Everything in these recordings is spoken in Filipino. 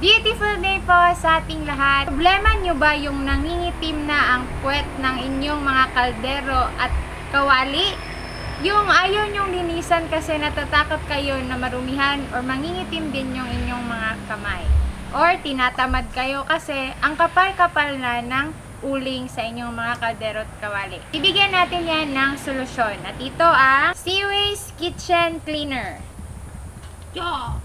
Beautiful day po sa ating lahat. Problema nyo ba yung nangingitim na ang puwet ng inyong mga kaldero at kawali? Yung ayaw nyong linisan kasi natatakot kayo na marumihan or mangingitim din yung inyong mga kamay. Or tinatamad kayo kasi ang kapal-kapal na ng uling sa inyong mga kaldero at kawali. Ibigyan natin yan ng solusyon. At ito ang Seaways Kitchen Cleaner. Yeah!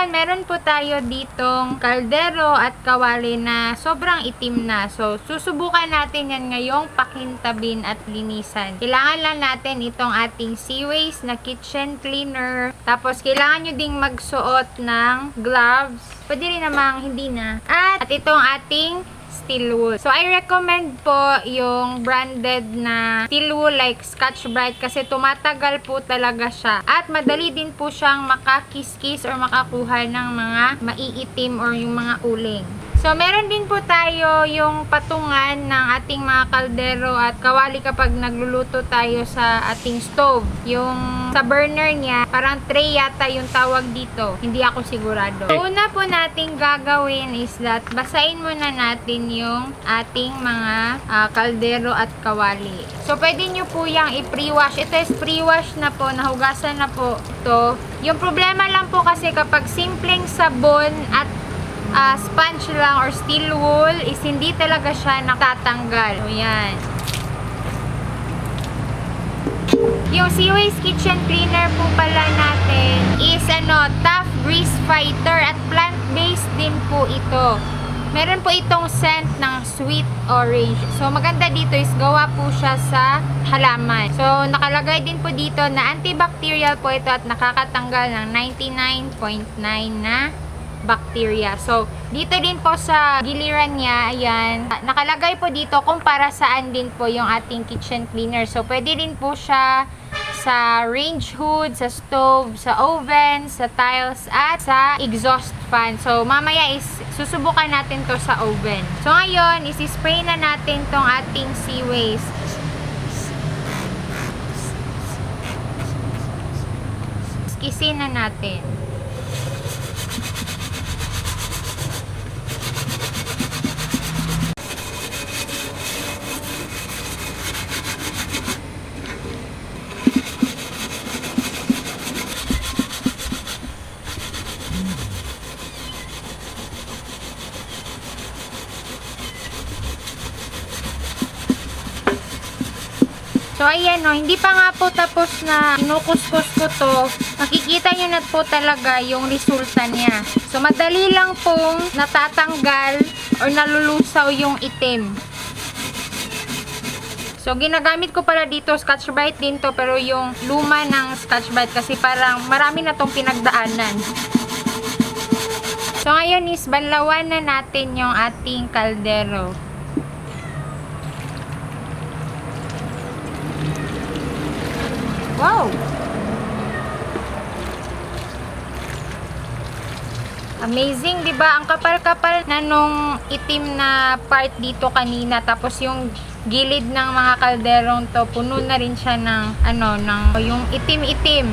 So ayun, meron po tayo ditong kaldero at kawali na sobrang itim na. So susubukan natin yan ngayong pakintabin at linisan. Kailangan lang natin itong ating Seaways na kitchen cleaner. Tapos kailangan nyo ding magsuot ng gloves. Pwede rin namang hindi na. At, at itong ating steel wool. So, I recommend po yung branded na steel wool like Scotch Brite kasi tumatagal po talaga siya. At madali din po siyang makakiskis or makakuha ng mga maiitim or yung mga uling. So, meron din po tayo yung patungan ng ating mga kaldero at kawali kapag nagluluto tayo sa ating stove. Yung sa burner niya, parang tray yata yung tawag dito. Hindi ako sigurado. So, una po nating gagawin is that basahin muna natin yung ating mga ah, kaldero at kawali. So, pwede nyo po yung i-pre-wash. Ito is pre-wash na po, nahugasan na po ito. Yung problema lang po kasi kapag simpleng sabon at ah, sponge lang or steel wool is hindi talaga siya natatanggal. So, yan. Yung Seaways Kitchen Cleaner po pala natin is ano, tough grease fighter at plant-based din po ito. Meron po itong scent ng sweet orange. So, maganda dito is gawa po siya sa halaman. So, nakalagay din po dito na antibacterial po ito at nakakatanggal ng 99.9 na bacteria. So, dito din po sa giliran niya, ayan, nakalagay po dito kung para saan din po yung ating kitchen cleaner. So, pwede din po siya sa range hood, sa stove, sa oven, sa tiles, at sa exhaust fan. So, mamaya is susubukan natin to sa oven. So, ngayon, isi-spray na natin tong ating Seaways. Kisin na natin. So, ayan no, hindi pa nga po tapos na kinukuskus ko to. Makikita nyo na po talaga yung resulta niya. So, madali lang pong natatanggal or nalulusaw yung itim. So, ginagamit ko pala dito, Scotch Brite din to, pero yung luma ng Scotch Brite kasi parang marami na tong pinagdaanan. So, ngayon is banlawan na natin yung ating kaldero. Wow! Amazing, 'di ba? Ang kapal-kapal na nung itim na part dito kanina tapos yung gilid ng mga kalderong to puno na rin siya ng ano ng yung itim-itim.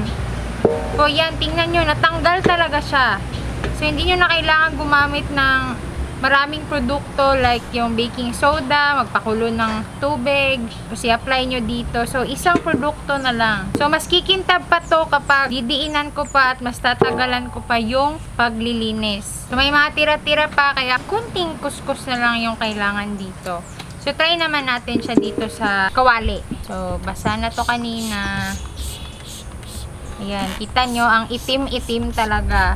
So yan, tingnan nyo, natanggal talaga siya. So hindi nyo na kailangan gumamit ng maraming produkto like yung baking soda, magpakulo ng tubig, tapos i-apply nyo dito. So, isang produkto na lang. So, mas kikintab pa to kapag didiinan ko pa at mas tatagalan ko pa yung paglilinis. So, may mga tira-tira pa, kaya kunting kuskus na lang yung kailangan dito. So, try naman natin siya dito sa kawali. So, basa na to kanina. Ayan, kita nyo, ang itim-itim talaga.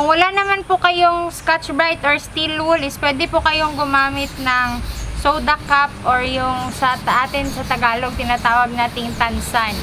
Kung wala naman po kayong Scotch Brite or Steel Wool, is pwede po kayong gumamit ng soda cup or yung sa atin sa Tagalog tinatawag nating tansan.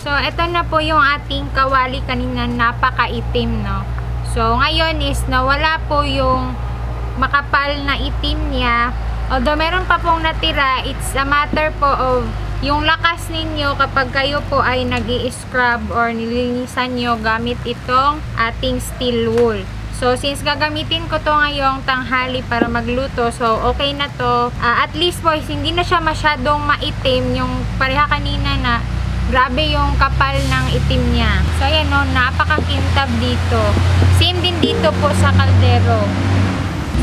So, ito na po yung ating kawali kanina napakaitim, no? So, ngayon is nawala po yung makapal na itim niya. Although meron pa pong natira, it's a matter po of yung lakas ninyo kapag kayo po ay nag scrub or nilinisan nyo gamit itong ating steel wool. So, since gagamitin ko to ngayong tanghali para magluto, so okay na to. Ah, at least po, hindi na siya masyadong maitim yung pareha kanina na Grabe yung kapal ng itim niya. So, ayan no, napakakintab dito. Same din dito po sa kaldero.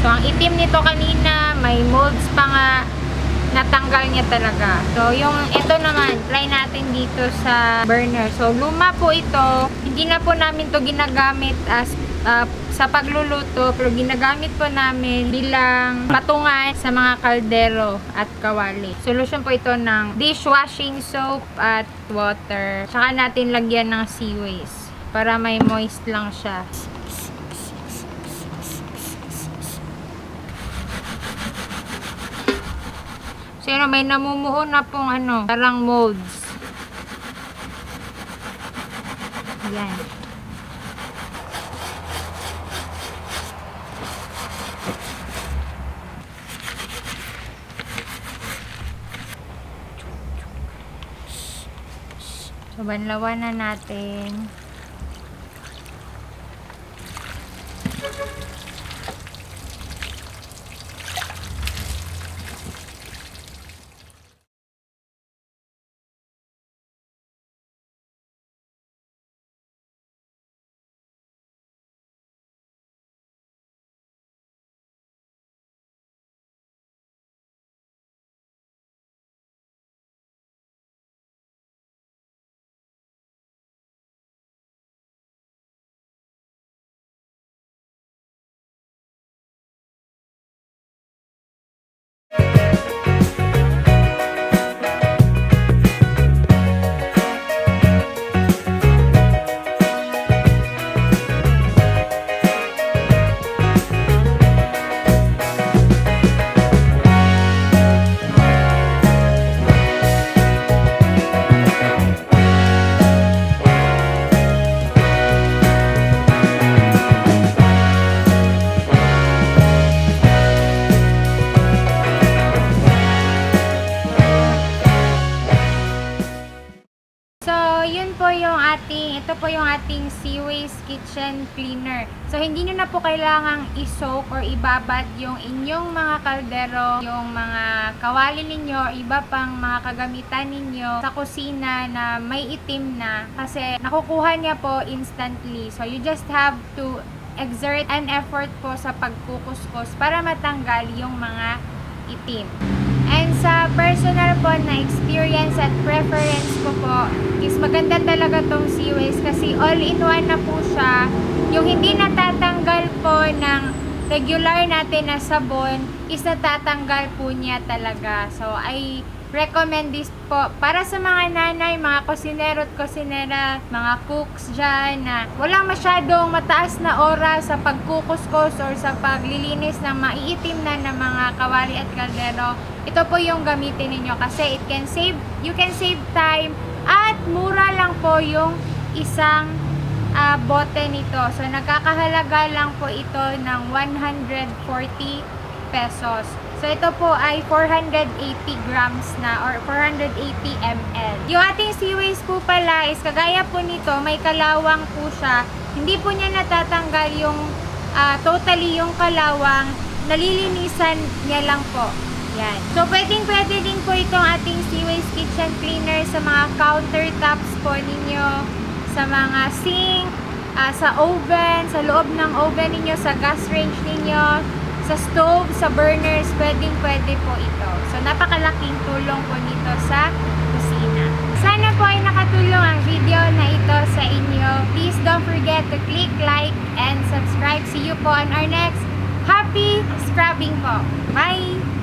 So, ang itim nito kanina, may molds pa nga natanggal niya talaga. So, yung ito naman, try natin dito sa burner. So, luma po ito. Hindi na po namin to ginagamit as uh, sa pagluluto, pero ginagamit po namin bilang patungan sa mga kaldero at kawali. Solution po ito ng dishwashing soap at water. Tsaka natin lagyan ng seaways para may moist lang siya. So, yun, may namumuo na pong ano, parang molds. Yan. So, banlawan na natin. Ating, ito po yung ating Seaways Kitchen Cleaner. So, hindi nyo na po kailangang isoak or ibabad yung inyong mga kaldero, yung mga kawali ninyo, iba pang mga kagamitan ninyo sa kusina na may itim na kasi nakukuha niya po instantly. So, you just have to exert an effort po sa pagkukuskus para matanggal yung mga itim. Sa personal po na experience at preference ko po is maganda talaga tong Seaways kasi all-in-one na po siya. Yung hindi natatanggal po ng regular natin na sabon is natatanggal po niya talaga. So, I recommend this po para sa mga nanay, mga kusinero at kusinera, mga cooks dyan na walang masyadong mataas na oras sa pagkukuskos or sa paglilinis ng maiitim na ng mga kawali at kaldero. Ito po yung gamitin ninyo kasi it can save, you can save time at mura lang po yung isang ah, bote nito. So, nagkakahalaga lang po ito ng 140 pesos. So, ito po ay 480 grams na or 480 ml. Yung ating seaways po pala is kagaya po nito, may kalawang po siya. Hindi po niya natatanggal yung ah, totally yung kalawang. Nalilinisan niya lang po. Yan. So, pwedeng pwede din po itong ating Seaways Kitchen Cleaner sa mga countertops po ninyo, sa mga sink, ah, sa oven, sa loob ng oven ninyo, sa gas range ninyo, sa stove, sa burners, pwedeng pwede po ito. So, napakalaking tulong po nito sa kusina. Sana po ay nakatulong ang video na ito sa inyo. Please don't forget to click like and subscribe. See you po on our next Happy Scrubbing po. Bye!